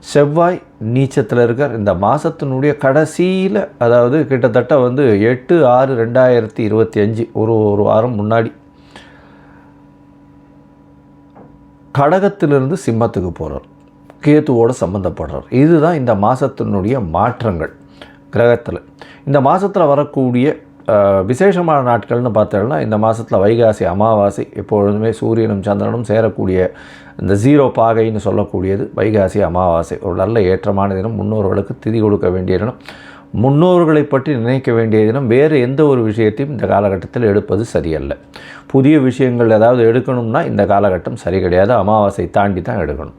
செவ்வாய் நீச்சத்தில் இருக்கார். இந்த மாதத்தினுடைய கடைசியில் அதாவது கிட்டத்தட்ட வந்து எட்டு ஆறு ரெண்டாயிரத்தி இருபத்தி அஞ்சு ஒரு ஒரு வாரம் முன்னாடி கடகத்திலிருந்து சிம்மத்துக்கு போகிறார் கேத்துவோடு சம்மந்தப்படுறார் இதுதான் இந்த மாதத்தினுடைய மாற்றங்கள் கிரகத்தில். இந்த மாதத்தில் வரக்கூடிய விசேஷமான நாட்கள்னு பார்த்தோம்னா இந்த மாதத்தில் வைகாசி அமாவாசை எப்பொழுதுமே சூரியனும் சந்திரனும் சேரக்கூடிய இந்த ஜீரோ பாகைன்னு சொல்லக்கூடியது வைகாசி அமாவாசை. ஒரு நல்ல ஏற்றமான தினம். முன்னோர்களுக்கு திதி கொடுக்க வேண்டிய தினம். முன்னோர்களை பற்றி நினைக்க வேண்டிய தினம். வேறு எந்த ஒரு விஷயத்தையும் இந்த காலகட்டத்தில் எடுப்பது சரியல்ல. புதிய விஷயங்கள் ஏதாவது எடுக்கணும்னா இந்த காலகட்டம் சரி கிடையாது. அமாவாசை தாண்டி தான் எடுக்கணும்.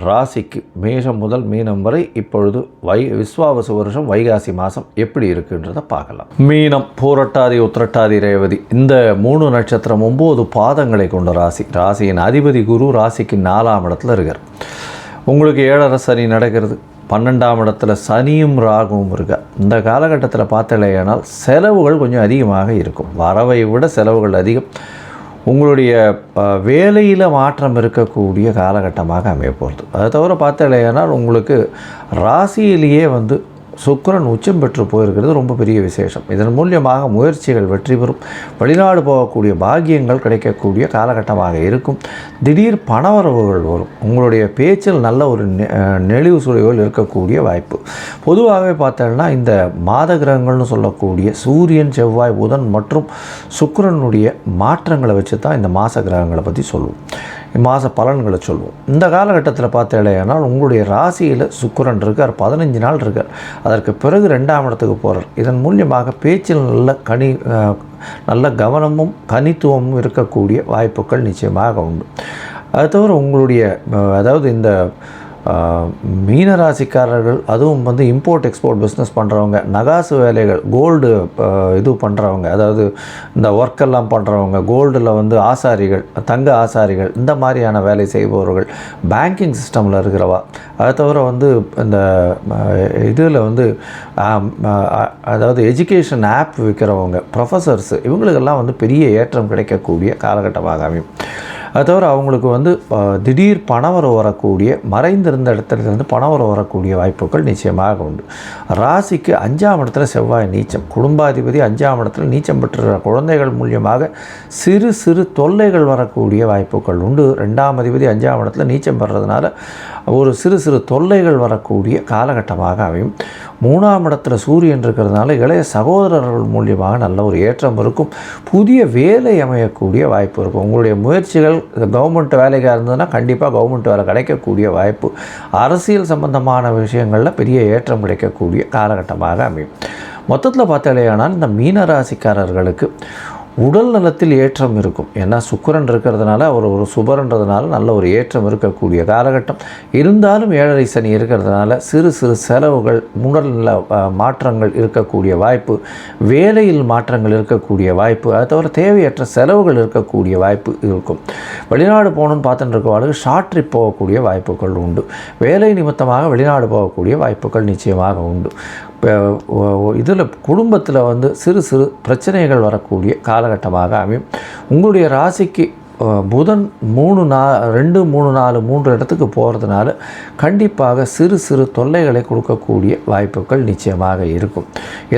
ராசிக்கு மேஷம் முதல் மீனம் வரை இப்பொழுது வை விஸ்வாவச வருஷம் வைகாசி மாதம் எப்படி இருக்குன்றதை பார்க்கலாம். மீனம் பூரட்டாதி உத்திரட்டாதி ரேவதி இந்த மூணு நட்சத்திரம் ஒம்பது பாதங்களை கொண்ட ராசி. ராசியின் அதிபதி குரு ராசிக்கு நாலாம் இடத்துல இருக்கார். உங்களுக்கு ஏழரை சனி நடக்கிறது. பன்னெண்டாம் இடத்துல சனியும் ராகுவும் இருக்க. இந்த காலகட்டத்தில் பார்த்தலையானால் செலவுகள் கொஞ்சம் அதிகமாக இருக்கும். வரவை விட செலவுகள் அதிகம். உங்களுடைய வேலையில் மாற்றம் இருக்கக்கூடிய காலகட்டமாக அமைய போகிறது அதை தவிர பார்த்தாலேனால் உங்களுக்கு ராசியிலேயே வந்து சுக்கரன் உச்சம் பெற்று போயிருக்கிறது ரொம்ப பெரிய விசேஷம். இதன் மூலியமாக முயற்சிகள் வெற்றி பெறும். வெளிநாடு போகக்கூடிய பாகியங்கள் கிடைக்கக்கூடிய காலகட்டமாக இருக்கும். திடீர் பணவரவுகள் வரும். உங்களுடைய பேச்சில் நல்ல ஒரு நெ- நெளிவு சுழிவுகள் இருக்கக்கூடிய வாய்ப்பு. பொதுவாகவே பார்த்தோம்னா இந்த மாத கிரகங்கள்னு சொல்லக்கூடிய சூரியன் செவ்வாய் புதன் மற்றும் சுக்கிரனுடைய மாற்றங்களை வச்சு தான் இந்த மாத கிரகங்களை பற்றி சொல்லுவோம். மாத பலன்களை சொல்லுவோம் இந்த காலகட்டத்தில் பார்த்தேனால் உங்களுடைய ராசியில் சுக்கரன் இருக்கார் பதினஞ்சு நாள் இருக்கார். அதற்கு பிறகு ரெண்டாம் இடத்துக்கு போகிறார் இதன் மூலியமாக பேச்சில் நல்ல கனி நல்ல கவனமும் கனித்துவமும் இருக்கக்கூடிய வாய்ப்புகள் நிச்சயமாக உண்டு. அது தவிர உங்களுடைய அதாவது இந்த மீனராசிக்காரர்கள் மீன ராசிக்காரர்கள் அதுவும் வந்து இம்போர்ட் எக்ஸ்போர்ட் பிஸ்னஸ் பண்ணுறவங்க நகாசு வேலைகள் கோல்டு இது பண்ணுறவங்க அதாவது இந்த ஒர்க்கெல்லாம் பண்ணுறவங்க கோல்டில் வந்து ஆசாரிகள் தங்க ஆசாரிகள் இந்த மாதிரியான வேலை செய்பவர்கள் பேங்கிங் சிஸ்டமில் இருக்கிறவா. அதை தவிர வந்து இந்த இதில் வந்து அதாவது எஜுகேஷன் ஆப் விற்கிறவங்க ப்ரொஃபஸர்ஸ் இவங்களுக்கெல்லாம் வந்து பெரிய ஏற்றம் கிடைக்கக்கூடிய காலகட்டமாக அமையும். அது தவிர அவங்களுக்கு வந்து திடீர் பணவரம் வரக்கூடிய மறைந்திருந்த இடத்துல இருந்து வரக்கூடிய வாய்ப்புகள் நிச்சயமாக உண்டு. ராசிக்கு அஞ்சாம் இடத்துல செவ்வாய் நீச்சம். குடும்பாதிபதி அஞ்சாம் இடத்துல நீச்சம் பெற்ற குழந்தைகள் மூலியமாக சிறு சிறு தொல்லைகள் வரக்கூடிய வாய்ப்புகள் உண்டு. ரெண்டாம் அதிபதி அஞ்சாம் இடத்துல நீச்சம் பெறதுனால ஒரு சிறு சிறு தொல்லைகள் வரக்கூடிய காலகட்டமாக அமையும். மூணாம் இடத்துல சூரியன் இருக்கிறதுனால இளைய சகோதரர்கள் மூலியமாக நல்ல ஒரு ஏற்றம் இருக்கும். புதிய வேலை அமையக்கூடிய வாய்ப்பு இருக்கும். உங்களுடைய முயற்சிகள் கவர்மெண்ட் வேலைக்காக இருந்ததுன்னா கண்டிப்பாக கவர்மெண்ட் வேலை கிடைக்கக்கூடிய வாய்ப்பு. அரசியல் சம்பந்தமான விஷயங்களில் பெரிய ஏற்றம் கிடைக்கக்கூடிய காலகட்டமாக அமையும். மொத்தத்தில் பார்த்தாலேயானால் இந்த மீன ராசிக்காரர்களுக்கு உடல் நலத்தில் ஏற்றம் இருக்கும். ஏன்னா சுக்கரன் இருக்கிறதுனால அவர் ஒரு சுபரன்றதுனால நல்ல ஒரு ஏற்றம் இருக்கக்கூடிய காலகட்டம். இருந்தாலும் ஏழரை சனி இருக்கிறதுனால சிறு சிறு செலவுகள் உடல்நல அஹ், மாற்றங்கள் இருக்கக்கூடிய வாய்ப்பு வேலையில் மாற்றங்கள் இருக்கக்கூடிய வாய்ப்பு அதை தவிர தேவையற்ற செலவுகள் இருக்கக்கூடிய வாய்ப்பு இருக்கும். வெளிநாடு போகணும்னு பார்த்துட்டு இருக்கவாளுக்கு ஷார்ட் ட்ரிப் போகக்கூடிய வாய்ப்புகள் உண்டு. வேலை நிமித்தமாக வெளிநாடு போகக்கூடிய வாய்ப்புகள் நிச்சயமாக உண்டு. இதில் குடும்பத்தில் வந்து சிறு சிறு பிரச்சனைகள் வரக்கூடிய காலகட்டமாக அமையும். உங்களுடைய ராசிக்கு புதன் மூணு நா ரெண்டு மூணு நாலு மூன்று இடத்துக்கு போகிறதுனால கண்டிப்பாக சிறு சிறு தொல்லைகளை கொடுக்கக்கூடிய வாய்ப்புகள் நிச்சயமாக இருக்கும்.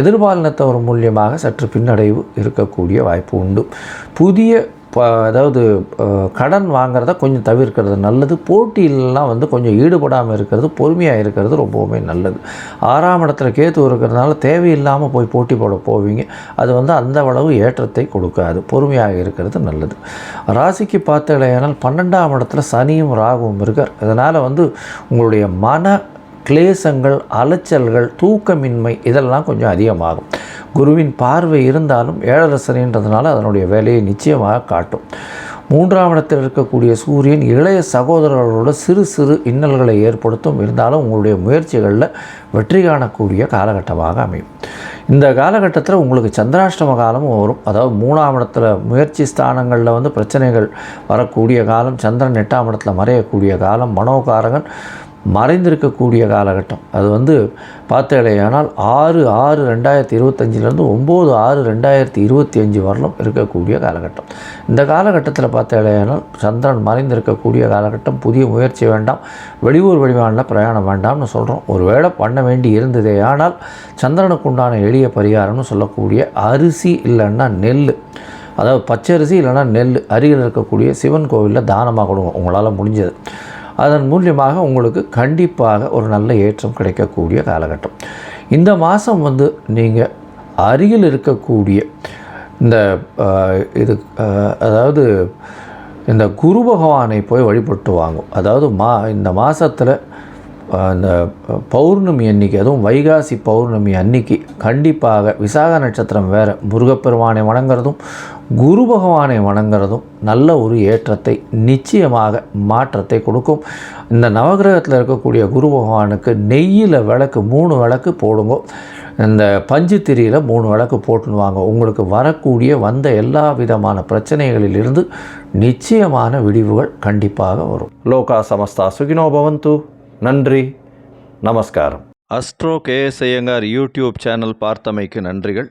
எதிர்பாலினத்தவர் மூலியமாக சற்று பின்னடைவு இருக்கக்கூடிய வாய்ப்பு உண்டு. புதிய அதாவது கடன் வாங்குறத கொஞ்சம் தவிர்க்கிறது நல்லது. போட்டியிலலாம் வந்து கொஞ்சம் ஈடுபடாமல் இருக்கிறது பொறுமையாக இருக்கிறது ரொம்பவுமே நல்லது. ஆறாம் இடத்துல கேத்து இருக்கிறதுனால தேவையில்லாமல் போய் போட்டி போட போவீங்க. அது வந்து அந்த அளவு ஏற்றத்தை கொடுக்காது. பொறுமையாக இருக்கிறது நல்லது. ராசிக்கு பார்த்தீங்கன்னா பன்னெண்டாம் இடத்துல சனியும் ராகுவும் இருக்கார். அதனால் வந்து உங்களுடைய மன கிளேசங்கள் அலைச்சல்கள் தூக்கமின்மை இதெல்லாம் கொஞ்சம் அதிகமாகும். குருவின் பார்வை இருந்தாலும் ஏழரசனின்றதுனால அதனுடைய வேலையை நிச்சயமாக காட்டும். மூன்றாம் இடத்தில் இருக்கக்கூடிய சூரியன் இளைய சகோதரர்களோட சிறு சிறு இன்னல்களை ஏற்படுத்தும். இருந்தாலும் உங்களுடைய முயற்சிகளில் வெற்றி காணக்கூடிய காலகட்டமாக அமையும். இந்த காலகட்டத்தில் உங்களுக்கு சந்திராஷ்டம காலமும் வரும். அதாவது மூணாம் இடத்துல முயற்சி ஸ்தானங்களில் வந்து பிரச்சனைகள் வரக்கூடிய காலம் சந்திரன் எட்டாம் இடத்துல மறையக்கூடிய காலம் மனோகாரகன் மறைந்திருக்கக்கூடிய காலகட்டம். அது வந்து பார்த்தேடையானால் ஆறு ஆறு ரெண்டாயிரத்தி இருபத்தஞ்சிலேருந்து ஒம்பது ஆறு ரெண்டாயிரத்தி இருபத்தி அஞ்சு வரலும் இருக்கக்கூடிய காலகட்டம். இந்த காலகட்டத்தில் பார்த்தேடையானால் சந்திரன் மறைந்திருக்கக்கூடிய காலகட்டம். புதிய முயற்சி வேண்டாம் வெளியூர் வெளிமாநில பிரயாணம் வேண்டாம்னு சொல்கிறோம் ஒருவேளை பண்ண வேண்டி இருந்ததே ஆனால் சந்திரனுக்கு உண்டான எளிய பரிகாரம்னு சொல்லக்கூடிய அரிசி இல்லைன்னா நெல். அதாவது பச்சரிசி இல்லைன்னா நெல். அருகில் இருக்கக்கூடிய சிவன் கோவிலில் தானமாக கொடுங்க. உங்களால் முடிஞ்சது. அதன் மூலியமாக உங்களுக்கு கண்டிப்பாக ஒரு நல்ல ஏற்றம் கிடைக்கக்கூடிய காலகட்டம். இந்த மாதம் வந்து நீங்கள் அருகில் இருக்கக்கூடிய இந்த இது அதாவது இந்த குரு பகவானை போய் வழிபட்டு வாங்கும். அதாவது மா இந்த மாதத்தில் இந்த பௌர்ணமி அன்னைக்கு அதுவும் வைகாசி பௌர்ணமி அன்னைக்கு கண்டிப்பாக விசாக நட்சத்திரம் வேறு முருகப்பெருமானை வணங்குறதும் குரு பகவானை வணங்குறதும் நல்ல ஒரு ஏற்றத்தை நிச்சயமாக மாற்றத்தை கொடுக்கும். இந்த நவகிரகத்தில் இருக்கக்கூடிய குரு பகவானுக்கு நெய்யில் விளக்கு மூணு விளக்கு போடுங்க. இந்த பஞ்சு திரியில் மூணு விளக்கு போட்டுன்னு வாங்க உங்களுக்கு வரக்கூடிய வந்த எல்லா விதமான பிரச்சனைகளிலிருந்து நிச்சயமான விடிவுகள் கண்டிப்பாக வரும். லோகா சமஸ்தா சுகினோ பவந்து. நன்றி. நமஸ்காரம். Astro KS Iyengar YouTube channel பார்த்தமைக்கு நன்றிகள்.